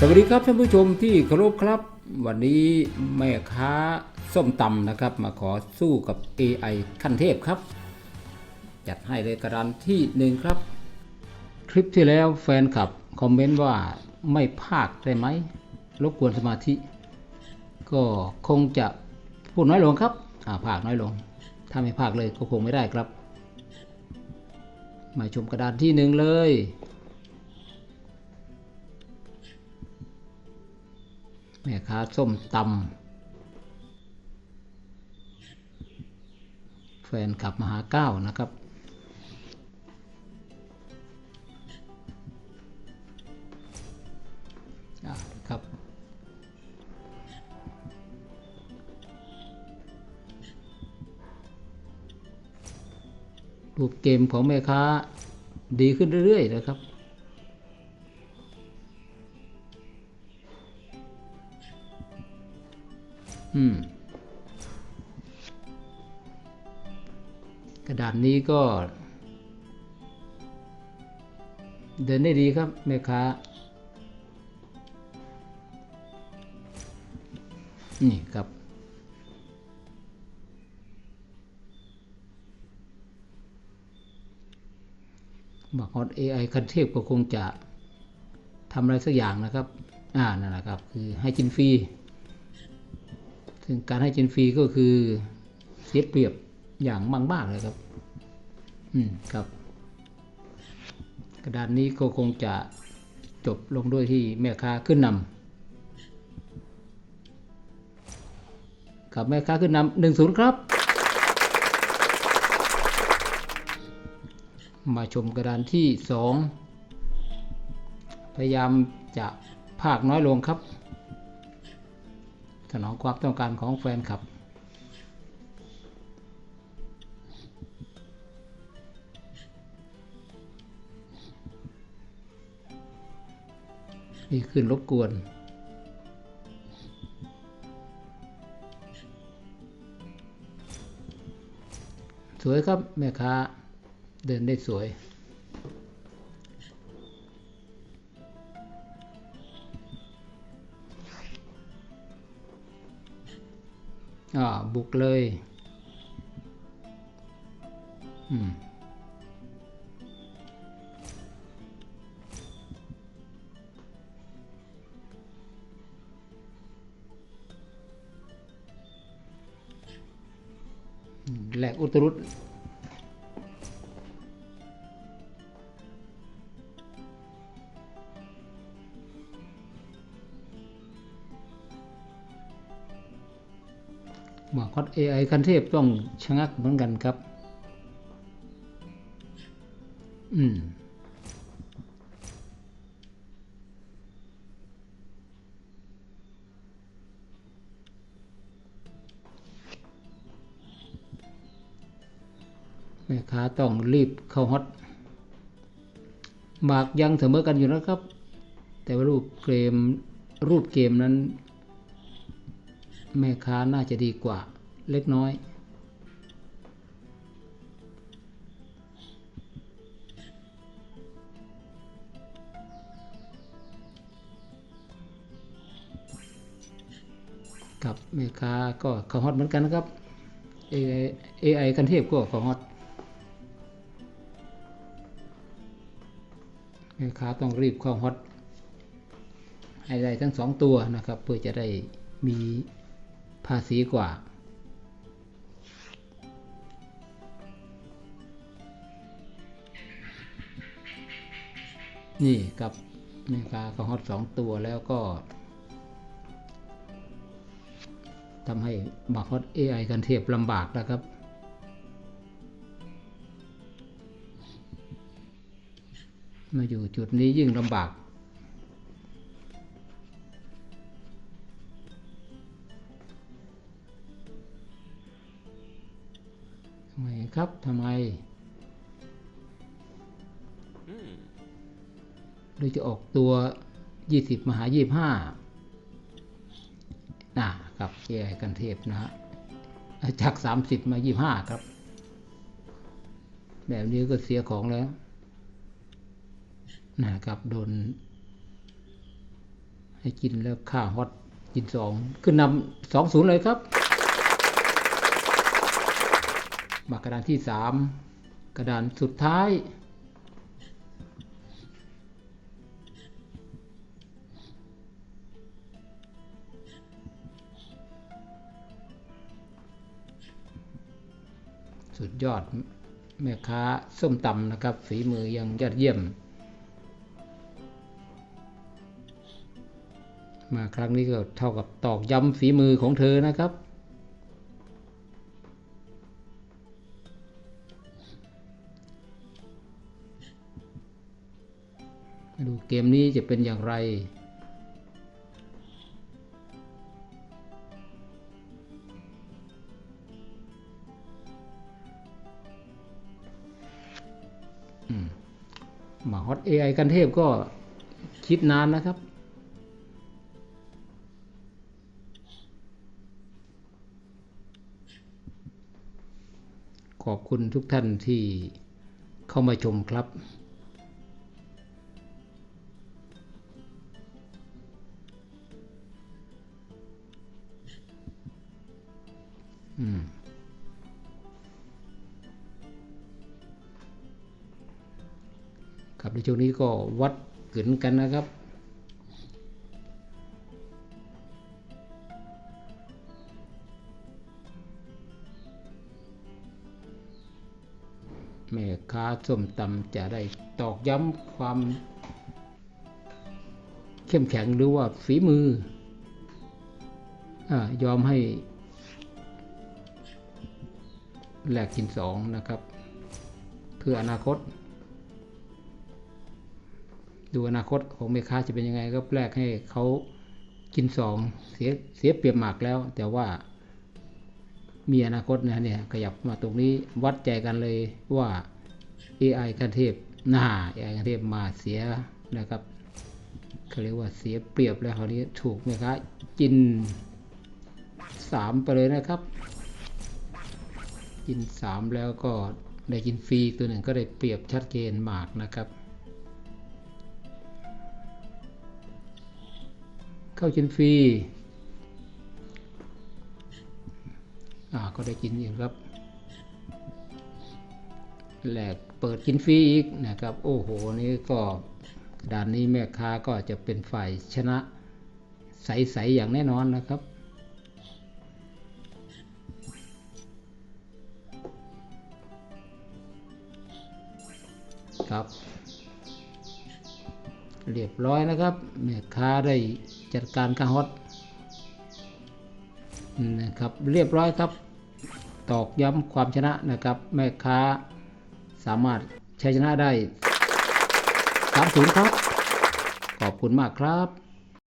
สวัสดีครับท่านผู้ชมที่เคารพครับ วันนี้แม่ค้าส้มตำนะครับ มาขอสู้กับ AI ขั้นเทพครับ จัดให้เลยกระดานที่หนึ่งครับ คลิปที่แล้วแฟนคลับคอมเมนต์ว่าไม่ภาคได้ไหมรบกวนสมาธิ ก็คงจะพูดน้อยลงครับอ่าภาคน้อยลง ถ้าไม่ภาคเลยก็คงไม่ได้ครับ มาชมกระดานที่หนึ่งเลย แม่ค้าส้มตำแฟนขับมหาเก้านะครับ ครับรูปเกมของแม่ค้าดีขึ้นเรื่อยๆนะครับ อืม กระดานนี้ก็ เดินได้ดีครับแม่ค้า นี่ครับบักฮอต AI คันเทพก็คงจะทำอะไรสักอย่างนะครับ อ่า นั่นแหละครับ คือให้กินฟรี ซึ่งการให้กินฟรีก็คือเสียเปรียบอย่างมากๆเลยครับ อืมครับ กระดานนี้ก็คงจะจบลงด้วยที่แม่ค้าขึ้นนำกับแม่ค้าขึ้นนำหนึ่งศูนย์ครับ มาชมกระดานที่สองพยายามจะภาคน้อยลงครับ นองความต้องการของแฟนคลับนี่ขึ้นรบกวนสวยครับ แม่ค้าเดินได้สวย บุกเลยแหลกอุตรุษ อต AI คันเทพต้องชะงักเหมือนกันครับ อืมแม่ค้าต้องรีบเข้าฮอตหมากยังเสมอกันอยู่นะครับ แต่ว่ารูปเกมรูปเกมนั้น แม่ค้าน่าจะดีกว่า เล็กน้อย กับแม่ค้าก็เขาฮอตเหมือนกันนะครับ AI AI กันเทพก็เขาฮอตแม่ค้าต้องรีบเข้าฮอตให้ได้ทั้งสองตัวนะครับ เพื่อจะได้มีภาษีกว่า นี่กับแม่ค้าเขาฮอตสองตัวแล้วก็ทำให้มาฮอต AI กันเทียบลำบากนะครับ มาอยู่จุดนี้ยิ่งลำบากทำไมครับทำไม หรือจะออกตัว 20 มหา 25นะครับแย่กันเทพนะฮะจาก 30 มา 25 ครับ แบบนี้ก็เสียของแล้วนะครับโดน ให้กินแล้วค่าฮอตกินสองขึ้นนำสองศูนย์เลยครับมากระดานที่สามกระดานสุดท้าย ยอดแม่ค้าส้มตำนะครับ ฝีมือยังยอดเยี่ยม มาครั้งนี้ก็เท่ากับตอกย้ำฝีมือของเธอนะครับมาดูเกมนี้จะเป็นอย่างไร มาฮอตเอไอกันเทพก็คิดนานนะครับ ขอบคุณทุกท่านที่เข้ามาชมครับ ในช่วงนี้ก็วัดกึนกันนะครับ แม่ค้าส้มตำจะได้ตอกย้ำความ เข้มแข็งหรือว่าฝีมืออายอมให้แลกกินสองนะครับ เพื่ออนาคต ดูอนาคตของแม่ค้าจะเป็นยังไงก็แลกให้เขากินสองเสียเสียเปรียบหมากแล้ว แต่ว่ามีอนาคตนะเนี่ยขยับมาตรงนี้วัดใจกันเลยว่า AI กันเทพหน้า AI กันเทพมาเสียนะครับเขาเรียกว่าเสียเปรียบแล้วคราวนี้ถูกแม่ค้ากินสามไปเลยนะครับกินสามแล้วก็ได้กินฟรีตัวหนึ่งก็ได้เปรียบชัดเจนมากนะครับ ข้ากินฟรีอ่าก็ได้กินอีกครับแหลกเปิดกินฟรีอีกนะครับ โอ้โหนี่ก็ด่านนี้แม่ค้าก็จะเป็นฝ่ายชนะใสๆอย่างแน่นอนนะครับครับ เรียบร้อยนะครับแม่ค้าได้ จัดการข้าฮอตนะครับเรียบร้อยครับ ตอกย้ำความชนะนะครับ แม่ค้าสามารถใช้ชนะได้3 0ครับ ขอบคุณมากครับ